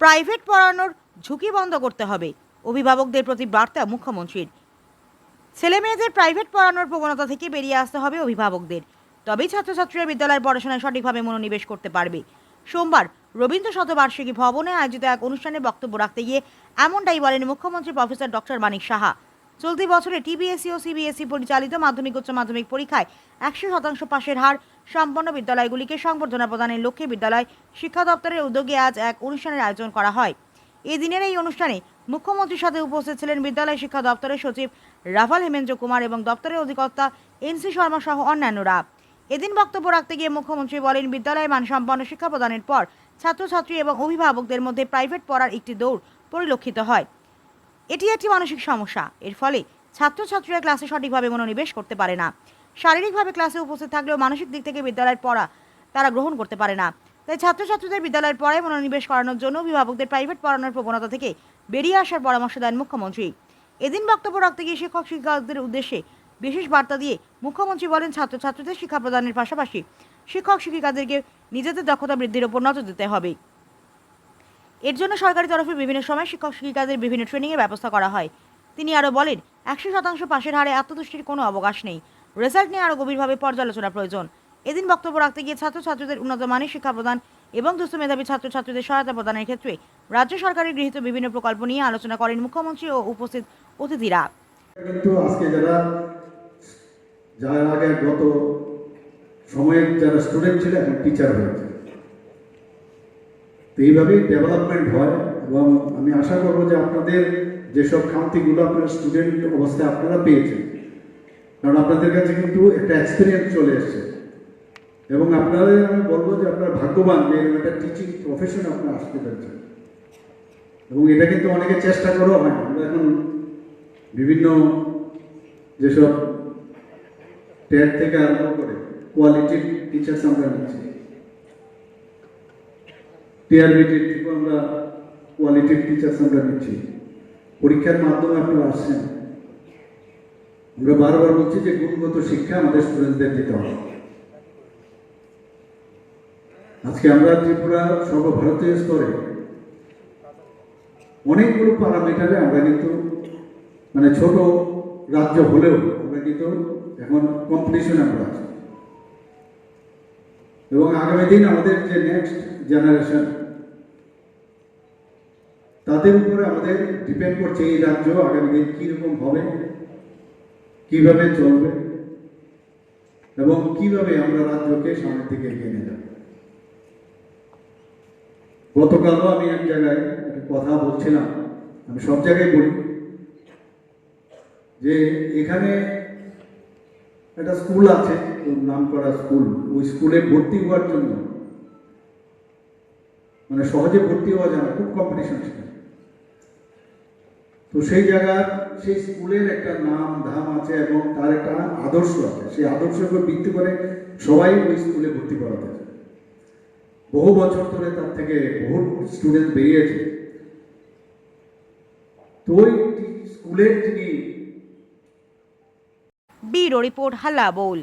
Private পড়ানোর ঝুঁকি বন্ধ করতে হবে। অভিভাবকদের প্রতি বার্তা মুখ্যমন্ত্রীর। ছেলে মেয়েদের প্রাইভেট পড়ানোর প্রবণতা থেকে বেরিয়ে আসতে হবে অভিভাবকদের। তবেই ছাত্রছাত্রীরা বিদ্যালয়ের পড়াশোনায় সঠিকভাবে মনোনিবেশ করতে পারবে। সোমবার রবীন্দ্র শতবার্ষিকী ভবনে আয়োজিত এক অনুষ্ঠানে বক্তব্য রাখতে গিয়ে এমনটাই বলেন মুখ্যমন্ত্রী প্রফেসর ডক্টর মানিক সাহা। চলতি বছরে টিবিএসসি ও সিবিএসই পরিচালিত মাধ্যমিক, উচ্চ মাধ্যমিক পরীক্ষায় একশো শতাংশ পাশের হার সম্পন্ন বিদ্যালয়গুলিকে সংবর্ধনা প্রদানের লক্ষ্যে বিদ্যালয় শিক্ষা দপ্তরের উদ্যোগে আজ এক অনুষ্ঠানের আয়োজন করা হয়। এই দিনের এই অনুষ্ঠানে মুখ্যমন্ত্রীর সাথে উপস্থিত ছিলেন বিদ্যালয় শিক্ষা দপ্তরের সচিব রাফাল হেমেন্দ্র কুমার এবং দপ্তরের অধিকর্তা এনসি শর্মা সহ অন্যান্যরা। এদিন বক্তব্য রাখতে গিয়ে মুখ্যমন্ত্রী বলেন, বিদ্যালয়ে মানসম্পন্ন শিক্ষা প্রদানের পর ছাত্রছাত্রী এবং অভিভাবকদের মধ্যে প্রাইভেট পড়ার একটি দৌড় পরিলক্ষিত হয়। এটি একটি মানসিক সমস্যা। এর ফলে ছাত্রছাত্রীরা ক্লাসে সঠিকভাবে মনোনিবেশ করতে পারে না। শারীরিকভাবে ক্লাসে উপস্থিত থাকলেও মানসিক দিক থেকে বিদ্যালয়ের পড়া তারা গ্রহণ করতে পারে না। তাই ছাত্রছাত্রীদের বিদ্যালয়ের পড়ায় মনোনিবেশ করানোর জন্য অভিভাবকদের প্রাইভেট পড়ানোর প্রবণতা থেকে বেরিয়ে আসার পরামর্শ দেন মুখ্যমন্ত্রী। এদিন বক্তব্য রাখতে গিয়ে শিক্ষক শিক্ষকদের উদ্দেশ্যে বিশেষ বার্তা দিয়ে মুখ্যমন্ত্রী বলেন, ছাত্রছাত্রীদের শিক্ষা প্রদানের পাশাপাশি শিক্ষক শিক্ষিকাদেরকে নিজেদের দক্ষতা বৃদ্ধির উপর নজর দিতে হবে। এর জন্য সরকারি তরফে বিভিন্ন সময় শিক্ষক শিক্ষিকাদের বিভিন্ন ট্রেনিংয়ের ব্যবস্থা করা হয়। তিনি আরও বলেন, একশো শতাংশ পাশের হারে আত্মতুষ্টির কোনো অবকাশ নেই। রেজাল্ট নিয়ে আরও গভীরভাবে পর্যালোচনা প্রয়োজন। এদিন বক্তব্য রাখতে গিয়ে ছাত্রছাত্রীদের উন্নত মানের শিক্ষা প্রদান এবং দুস্থ মেধাবী ছাত্রছাত্রীদের সহায়তা প্রদানের ক্ষেত্রে রাজ্য সরকারের গৃহীত বিভিন্ন প্রকল্প নিয়ে আলোচনা করেন মুখ্যমন্ত্রী ও উপস্থিত অতিথিরা। কিন্তু আজকে যারা যারা আগে গত সময়ে যারা স্টুডেন্ট ছিল, এখন টিচার হয়েছে। তো এইভাবেই ডেভেলপমেন্ট হয় এবং আমি আশা করব যে আপনাদের যেসব খামতিগুলো আপনারা স্টুডেন্ট অবস্থায় আপনারা পেয়েছেন, কারণ আপনাদের কাছে কিন্তু একটা এক্সপিরিয়েন্স চলে এসছে। এবং আপনাদের আমি বলব যে আপনারা ভাগ্যবান যে একটা টিচিং প্রফেশন আপনারা আসতে পেরেছেন। এবং এটা কিন্তু অনেকে চেষ্টা করেও হয় আমরা এখন বিভিন্ন যেসব টেট থেকে আরম্ভ করে কোয়ালিটির টিচার্স আমরা নিচ্ছি। টিআরবিটির থেকেও আমরা কোয়ালিটির টিচার্স আমরা নিচ্ছি। পরীক্ষার মাধ্যমে আপনারা আসছেন। আমরা বারবার বলছি যে গুণগত শিক্ষা আমাদের স্টুডেন্টদের দিতে হবে। আজকে আমরা ত্রিপুরা সর্বভারতীয় স্তরে অনেকগুলো প্যারামিটারে আমরা কিন্তু মানে ছোট রাজ্য হলেও আমরা কিন্তু এখন কম্পিটিশনে আমরা আছি। এবং আগামী দিন আমাদের যে নেক্সট জেনারেশন তাদের উপরে আমাদের ডিপেন্ড করছে এই রাজ্য আগামী দিন কীরকম হবে, কীভাবে চলবে, এবং কীভাবে আমরা রাজ্যকে সামনের দিকে এগিয়ে নিয়ে যাব। গতকালও আমি এক জায়গায় কথা বলছিলাম, আমি সব জায়গায় বলি, যে এখানে একটা স্কুল আছে নাম করা স্কুল, ওই স্কুলে ভর্তি হওয়ার জন্য মানে সহজে ভর্তি হওয়া যায় না, খুব কম্পিটিশন ছিল। তো সেই জায়গার, সেই স্কুলের একটা নাম, ধাম আছে এবং তার একটা আদর্শ আছে। সেই আদর্শের উপর ভিত্তি করে সবাই ওই স্কুলে ভর্তি করাতে বহু বছর ধরে তার থেকে বহু স্টুডেন্ট বেরিয়েছে। তো ওই স্কুলের যিনি ব্যুরো রিপোর্ট হাল্লা বোল